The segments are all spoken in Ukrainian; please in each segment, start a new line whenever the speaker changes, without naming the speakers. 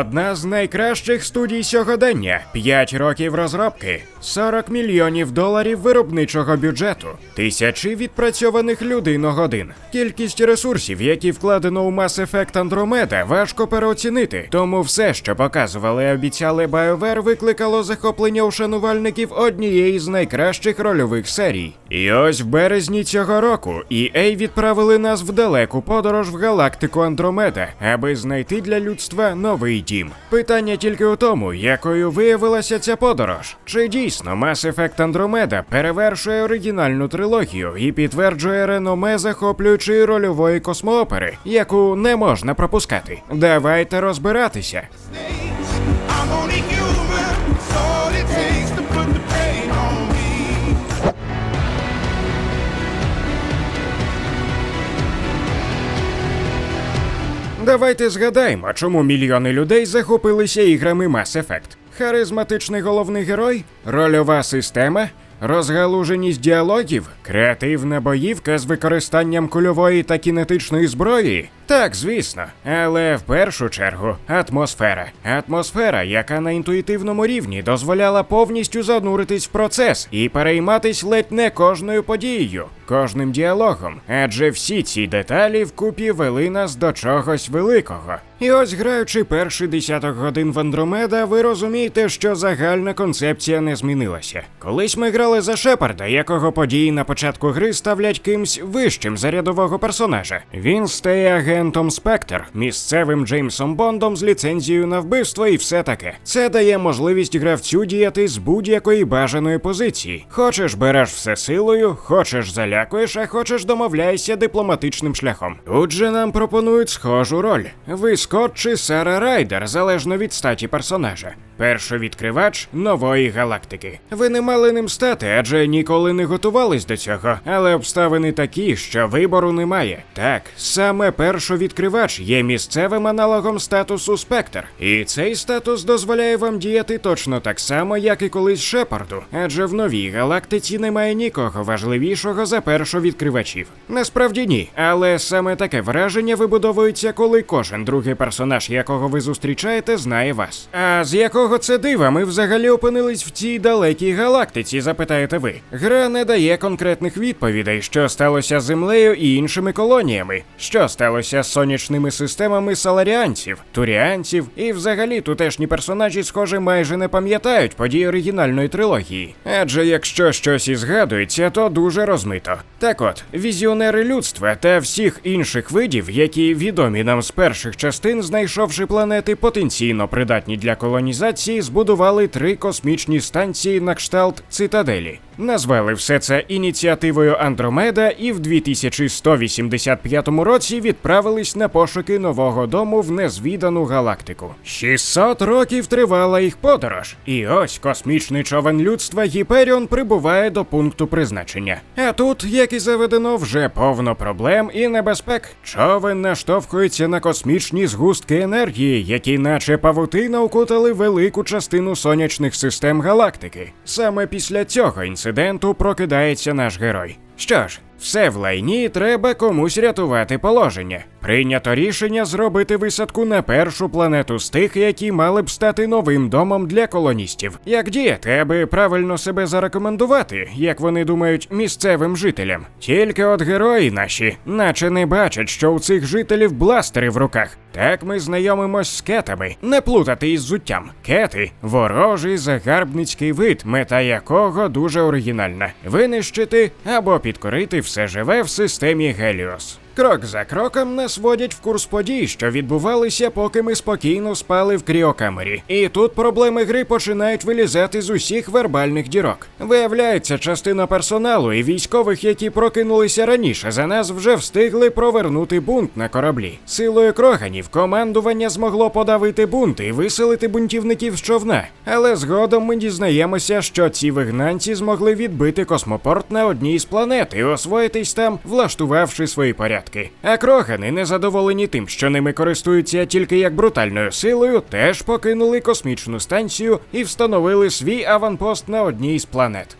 Одна з найкращих студій сьогодення. 5 років розробки, 40 мільйонів доларів виробничого бюджету, тисячі відпрацьованих людиногодин. Кількість ресурсів, які вкладено у Mass Effect Andromeda, важко переоцінити. Тому все, що показували і обіцяли BioWare, викликало захоплення у шанувальників однієї з найкращих рольових серій. І ось в березні цього року EA відправили нас в далеку подорож в галактику Андромеда, аби знайти для людства новий дім. Питання тільки у тому, якою виявилася ця подорож. Чи дійсно Mass Effect Andromeda перевершує оригінальну трилогію і підтверджує реноме захоплюючої рольової космоопери, яку не можна пропускати. Давайте розбиратися. Давайте згадаємо, чому мільйони людей захопилися іграми Mass Effect. Харизматичний головний герой, рольова система, розгалуженість діалогів, креативна боївка з використанням кульової та кінетичної зброї. Так, звісно, але в першу чергу атмосфера. Атмосфера, яка на інтуїтивному рівні дозволяла повністю зануритись в процес і перейматись ледь не кожною подією, кожним діалогом, адже всі ці деталі вкупі вели нас до чогось великого. І ось граючи перший десяток годин в Андромеда, ви розумієте, що загальна концепція не змінилася. Колись ми грали за Шепарда, якого події на початку гри ставлять кимсь вищим за рядового персонажа. Він стає агентом Спектр, місцевим Джеймсом Бондом з ліцензією на вбивство і все таке. Це дає можливість гравцю діяти з будь-якої бажаної позиції. Хочеш береш все силою, хочеш залякуєш, а хочеш домовляйся дипломатичним шляхом. Тут же нам пропонують схожу роль. Ви Скотт чи Сара Райдер, залежно від статі персонажа. Першовідкривач нової галактики. Ви не мали ним стати, адже ніколи не готувались до цього. Але обставини такі, що вибору немає. Так, саме першовідкривач є місцевим аналогом статусу Спектр. І цей статус дозволяє вам діяти точно так само, як і колись Шепарду, адже в новій галактиці немає нікого важливішого за першовідкривачів. Насправді ні, але саме таке враження вибудовується, коли кожен другий персонаж, якого ви зустрічаєте, знає вас. А з якого це дива ми взагалі опинились в цій далекій галактиці, запитаєте ви. Гра не дає конкретних відповідей, що сталося з землею і іншими колоніями, що сталося з сонячними системами саларіанців, туріанців, і взагалі тутешні персонажі, схоже, майже не пам'ятають події оригінальної трилогії. Адже якщо щось і згадується, то дуже розмито. Так от, візіонери людства та всіх інших видів, які відомі нам з перших частин, знайшовши планети потенційно придатні для колонізації, збудували три космічні станції на кшталт цитаделі. Назвали все це ініціативою Андромеда і в 2185 році відправились на пошуки нового дому в незвідану галактику. 600 років тривала їх подорож, і ось космічний човен людства Гіперіон прибуває до пункту призначення. А тут, як і заведено, вже повно проблем і небезпек. Човен наштовхується на космічні згустки енергії, які, наче павутина, укутали велику частину сонячних систем галактики. Саме після цього інциденту прокидається наш герой. Що ж, все в лайні треба комусь рятувати положення. Прийнято рішення зробити висадку на першу планету з тих, які мали б стати новим домом для колоністів. Як діяти, аби правильно себе зарекомендувати, як вони думають, місцевим жителям. Тільки от герої наші, наче не бачать, що у цих жителів бластери в руках. Так ми знайомимось з кетами, не плутати із зуттям. Кети ворожий загарбницький вид, мета якого дуже оригінальна: винищити або підкорити все живе в системі Геліос. Крок за кроком нас водять в курс подій, що відбувалися, поки ми спокійно спали в кріокамері. І тут проблеми гри починають вилізати з усіх вербальних дірок. Виявляється, частина персоналу і військових, які прокинулися раніше за нас, вже встигли провернути бунт на кораблі. Силою кроганів командування змогло подавити бунт і виселити бунтівників з човна. Але згодом ми дізнаємося, що ці вигнанці змогли відбити космопорт на одній з планет і освоїтись там, влаштувавши свої порядки. А крогани, незадоволені тим, що ними користуються тільки як брутальною силою, теж покинули космічну станцію і встановили свій аванпост на одній з планет.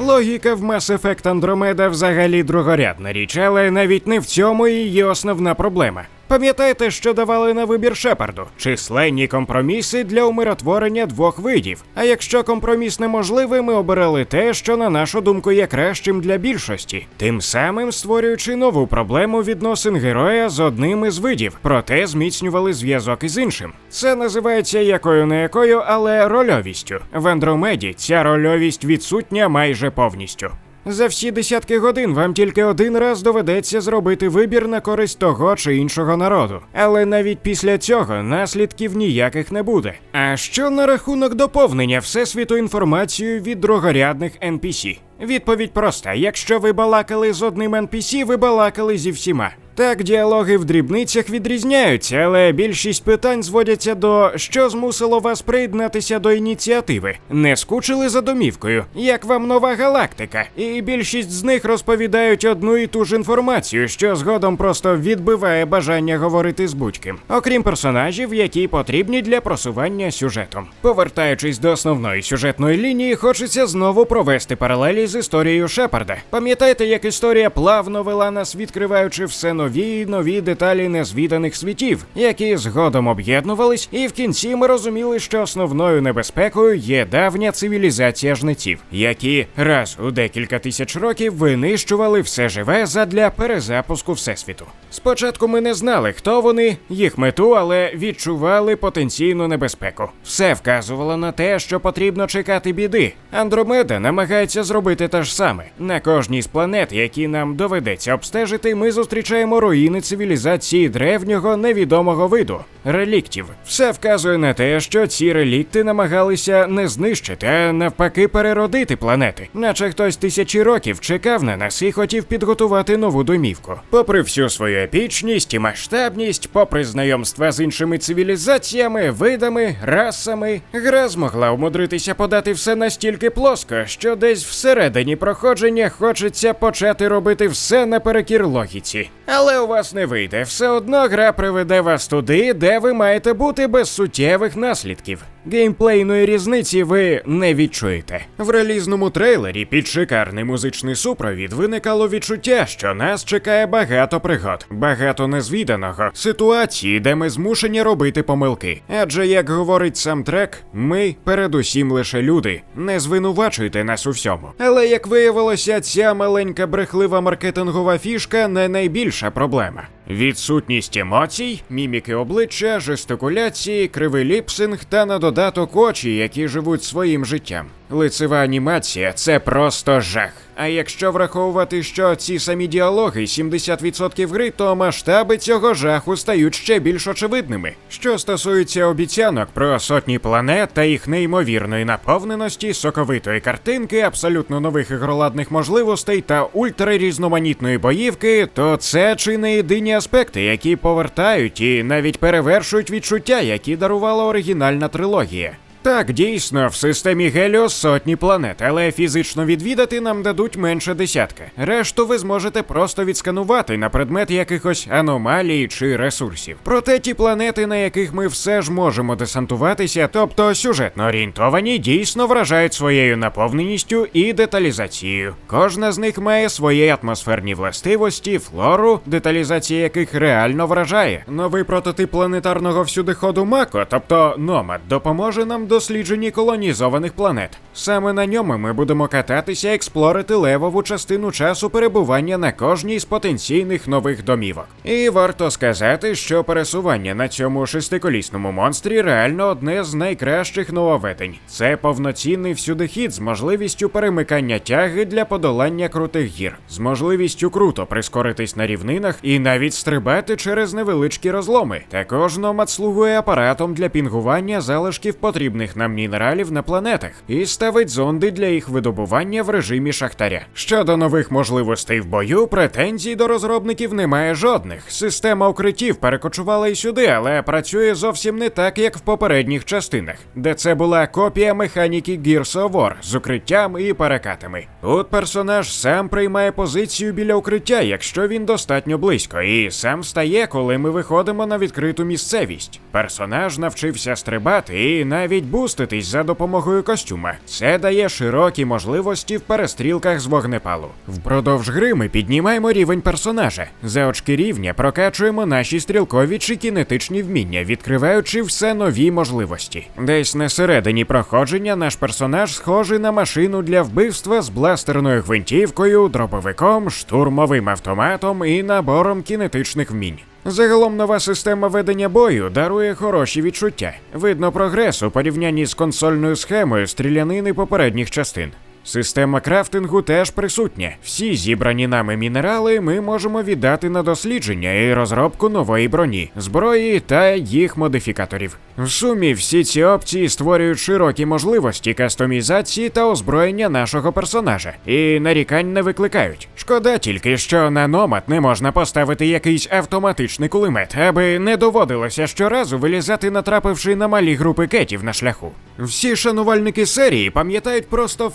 Логіка в Mass Effect Andromeda взагалі другорядна річ, але навіть не в цьому є основна проблема. Пам'ятаєте, що давали на вибір Шепарду? Численні компроміси для умиротворення двох видів. А якщо компроміс неможливий, ми обирали те, що на нашу думку є кращим для більшості, тим самим створюючи нову проблему відносин героя з одним із видів, проте зміцнювали зв'язок із іншим. Це називається якою не якою, але рольовістю. В Андромеді ця рольовість відсутня майже повністю. За всі десятки годин вам тільки один раз доведеться зробити вибір на користь того чи іншого народу. Але навіть після цього наслідків ніяких не буде. А що на рахунок доповнення всесвіту інформацією від другорядних NPC? Відповідь проста: якщо ви балакали з одним NPC, ви балакали зі всіма. Так, діалоги в дрібницях відрізняються, але більшість питань зводяться до що змусило вас приєднатися до ініціативи. Не скучили за домівкою, як вам нова галактика, і більшість з них розповідають одну і ту ж інформацію, що згодом просто відбиває бажання говорити з будь-ким, окрім персонажів, які потрібні для просування сюжетом. Повертаючись до основної сюжетної лінії, хочеться знову провести паралелі з історією Шепарда. Пам'ятаєте, як історія плавно вела нас, відкриваючи все нові і нові деталі незвіданих світів, які згодом об'єднувались, і в кінці ми розуміли, що основною небезпекою є давня цивілізація жнеців, які раз у декілька тисяч років винищували все живе задля перезапуску всесвіту. Спочатку ми не знали, хто вони, їх мету, але відчували потенційну небезпеку. Все вказувало на те, що потрібно чекати біди. Андромеда намагається зробити те ж саме. На кожній з планет, які нам доведеться обстежити, ми зустрічаємо руїни цивілізації древнього невідомого виду реліктів. Все вказує на те, що ці релікти намагалися не знищити, а навпаки переродити планети, наче хтось тисячі років чекав на нас і хотів підготувати нову домівку. Попри всю свою епічність і масштабність, попри знайомства з іншими цивілізаціями, видами, расами, гра змогла умудритися подати все настільки плоско, що десь всередині проходження хочеться почати робити все наперекір логіці. Але у вас не вийде, все одно гра приведе вас туди, де ви маєте бути без суттєвих наслідків. Геймплейної різниці ви не відчуєте. В релізному трейлері під шикарний музичний супровід виникало відчуття, що нас чекає багато пригод, багато незвіданого, ситуації, де ми змушені робити помилки. Адже, як говорить сам трек, ми передусім лише люди. Не звинувачуйте нас у всьому. Але як виявилося, ця маленька брехлива маркетингова фішка не найбільша проблема. Відсутність емоцій, міміки обличчя, жестикуляції, кривий ліпсинг та на додаток очі, які живуть своїм життям. Лицева анімація це просто жах. А якщо враховувати, що ці самі діалоги 70% гри, то масштаби цього жаху стають ще більш очевидними. Що стосується обіцянок про сотні планет та їх неймовірної наповненості, соковитої картинки, абсолютно нових ігроладних можливостей та ультрарізноманітної боївки, то це чи не єдині аспекти, які повертають і навіть перевершують відчуття, які дарувала оригінальна трилогія. Так, дійсно, в системі Геліос сотні планет, але фізично відвідати нам дадуть менше десятка. Решту ви зможете просто відсканувати на предмет якихось аномалій чи ресурсів. Проте ті планети, на яких ми все ж можемо десантуватися, тобто сюжетно орієнтовані, дійсно вражають своєю наповненістю і деталізацією. Кожна з них має свої атмосферні властивості, флору, деталізація яких реально вражає. Новий прототип планетарного всюдиходу Мако, тобто Номад, допоможе нам дослідженні колонізованих планет. Саме на ньому ми будемо кататися експлорити левову частину часу перебування на кожній з потенційних нових домівок. І варто сказати, що пересування на цьому шестиколісному монстрі реально одне з найкращих нововведень. Це повноцінний всюдихід з можливістю перемикання тяги для подолання крутих гір, з можливістю круто прискоритись на рівнинах і навіть стрибати через невеличкі розломи. Також номад слугує апаратом для пінгування залишків потрібних нам мінералів на планетах і ставить зонди для їх видобування в режимі шахтаря. Щодо нових можливостей в бою, претензій до розробників немає жодних. Система укриттів перекочувала і сюди, але працює зовсім не так, як в попередніх частинах, де це була копія механіки Gears of War з укриттям і перекатами. Тут персонаж сам приймає позицію біля укриття, якщо він достатньо близько, і сам стає, коли ми виходимо на відкриту місцевість. Персонаж навчився стрибати і навіть буститись за допомогою костюма. Це дає широкі можливості в перестрілках з вогнепалу. Впродовж гри ми піднімаємо рівень персонажа. За очки рівня прокачуємо наші стрілкові чи кінетичні вміння, відкриваючи все нові можливості. Десь на середині проходження наш персонаж схожий на машину для вбивства з бластерною гвинтівкою, дробовиком, штурмовим автоматом і набором кінетичних вмінь. Загалом нова система ведення бою дарує хороші відчуття. Видно прогрес у порівнянні з консольною схемою стрілянини попередніх частин. Система крафтингу теж присутня. Всі зібрані нами мінерали ми можемо віддати на дослідження і розробку нової броні, зброї та їх модифікаторів. В сумі всі ці опції створюють широкі можливості кастомізації та озброєння нашого персонажа, і нарікань не викликають. Шкода тільки, що на номад не можна поставити якийсь автоматичний кулемет, аби не доводилося щоразу вилізати, натрапивши на малі групи кетів на шляху. Всі шанувальники серії пам'ятають просто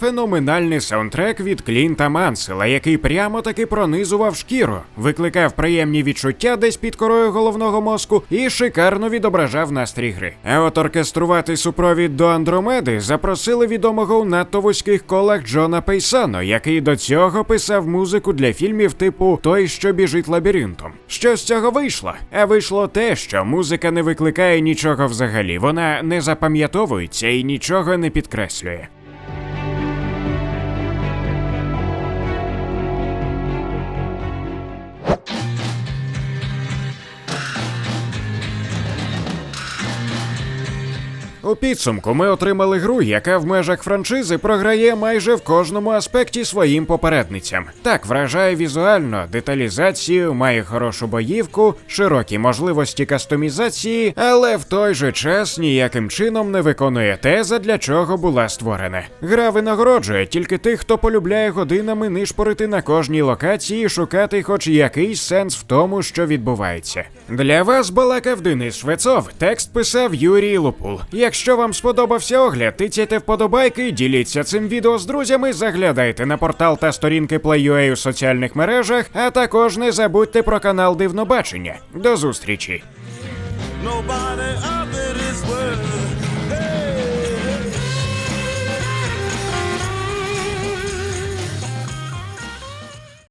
феноменальний саундтрек від Клінта Мансела, який прямо таки пронизував шкіру, викликав приємні відчуття десь під корою головного мозку і шикарно відображав настрій гри. А от оркеструвати супровід до Андромеди запросили відомого у надто вузьких колах Джона Пейсано, який до цього писав музику для фільмів типу Той, що біжить лабіринтом. Що з цього вийшло? А вийшло те, що музика не викликає нічого взагалі, вона не запам'ятовується і нічого не підкреслює. Підсумку ми отримали гру, яка в межах франшизи програє майже в кожному аспекті своїм попередницям. Так вражає візуально, деталізацію, має хорошу боївку, широкі можливості кастомізації, але в той же час ніяким чином не виконує те, задля чого була створена. Гра винагороджує тільки тих, хто полюбляє годинами нишпорити на кожній локації шукати хоч якийсь сенс в тому, що відбувається. Для вас балакав Денис Швецов, текст писав Юрій Лупул. Якщо вам сподобався огляд, тицяйте вподобайки, діліться цим відео з друзями, заглядайте на портал та сторінки Play.ua у соціальних мережах, а також не забудьте про канал Дивнобачення. До зустрічі!